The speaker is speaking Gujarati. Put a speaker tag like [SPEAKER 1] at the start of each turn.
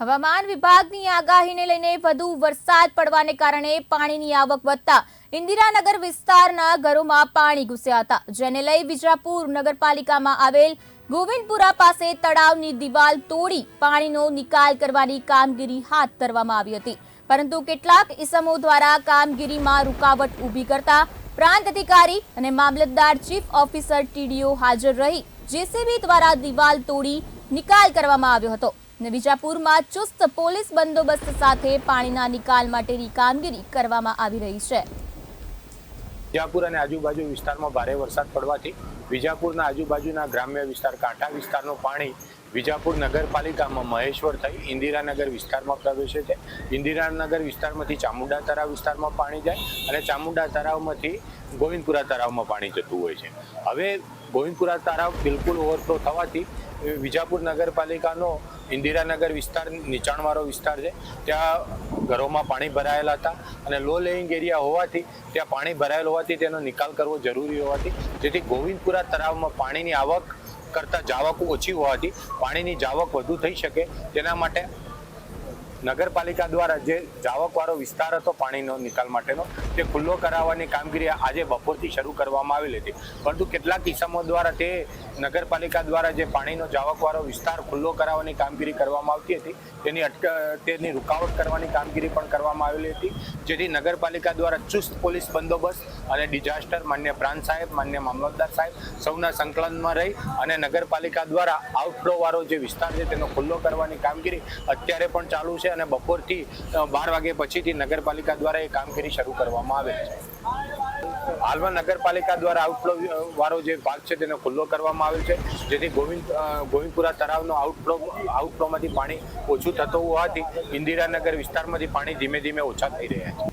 [SPEAKER 1] હવામાન વિભાગની આગાહીને લઈને વધુ વરસાદ પડવાને કારણે પાણીની આવક વધતા ઇન્દિરાનગર વિસ્તારના ઘરોમાં પાણી ઘૂસ્યા હતા, જેને લઈ વિજાપુર નગરપાલિકામાં આવેલ ગોવિંદપુરા પાસે તળાવની દિવાલ તોડી પાણીનો નિકાલ કરવાની કામગીરી હાથ ધરવામાં આવી હતી. પરંતુ કેટલાક ઇસમો દ્વારા કામગીરીમાં રૂકાવટ ઊભી કરતા પ્રાંત અધિકારી અને મામલતદાર ચીફ ઓફિસર ટીડીઓ હાજર રહી. જેસીબી દ્વારા દિવાલ તોડી નિકાલ કરવામાં આવ્યો હતો. અને વિજાપુરમાં ચુસ્ત પોલીસ બંદોબસ્ત સાથે પાણીના નિકાલ માટેની કામગીરી કરવામાં આવી રહી છે.
[SPEAKER 2] વિજાપુર અને આજુબાજુ વિસ્તારમાં ભારે વરસાદ પડવાથી વિજાપુરના આજુબાજુના ગ્રામ્ય વિસ્તાર કાંઠા વિસ્તારનું પાણી વિજાપુર નગરપાલિકામાં મહેશ્વર થઈ ઇન્દિરાનગર વિસ્તારમાં પ્રવેશે છે. ઇન્દિરાનગર વિસ્તારમાંથી ચામુંડા તળાવ વિસ્તારમાં પાણી જાય અને ચામુંડા તળાવમાંથી ગોવિંદપુરા તળાવમાં પાણી જતું હોય છે. હવે ગોવિંદપુરા તળાવ બિલકુલ ઓવરફ્લો થવાથી વિજાપુર નગરપાલિકાનો ઇન્દિરાનગર વિસ્તાર, નીચાણવાળો વિસ્તાર છે, ત્યાં ઘરોમાં પાણી ભરાયેલા હતા અને લો લેઇંગ એરિયા હોવાથી ત્યાં પાણી ભરાયેલ હોવાથી તેનો નિકાલ કરવો જરૂરી હોવાથી, જેથી ગોવિંદપુરા તળાવમાં પાણીની આવક કરતાં જાવક ઓછી હોવાથી પાણીની જાવક વધુ થઈ શકે, તેના માટે નગરપાલિકા દ્વારા જે જાવકવાળો વિસ્તાર હતો પાણીનો નિકાલ માટેનો, તે ખુલ્લો કરાવવાની કામગીરી આજે બપોરથી શરૂ કરવામાં આવેલી હતી. પરંતુ કેટલાક કિસ્સાઓ દ્વારા તે નગરપાલિકા દ્વારા જે પાણીનો જાવકવાળો વિસ્તાર ખુલ્લો કરાવવાની કામગીરી કરવામાં આવતી હતી, તેની અટક, તેની રૂકાવટ કરવાની કામગીરી પણ કરવામાં આવેલી હતી. જેથી નગરપાલિકા દ્વારા ચુસ્ત પોલીસ બંદોબસ્ત અને ડિઝાસ્ટર માન્ય પ્રાંત સાહેબ, માન્ય મામલતદાર સાહેબ સૌના સંકલનમાં રહી અને નગરપાલિકા દ્વારા આઉટફ્લો વાળો જે વિસ્તાર છે તેનો ખુલ્લો કરવાની કામગીરી અત્યારે પણ ચાલુ છે. અને બપોરથી બાર વાગે પછીથી નગરપાલિકા દ્વારા એ કામગીરી શરૂ કરવામાં આવે છે. હાલમાં નગરપાલિકા દ્વારા આઉટફ્લો વાળો જે ભાગ છે તેને ખુલ્લો કરવામાં આવેલ છે. જેથી ગોવિંદ ગોવિંદપુરા તળાવનો આઉટફ્લો આઉટફ્લોમાંથી પાણી ઓછું થતું હોવાથી ઇન્દિરાનગર વિસ્તારમાંથી પાણી ધીમે ધીમે ઓછા થઈ રહ્યા છે.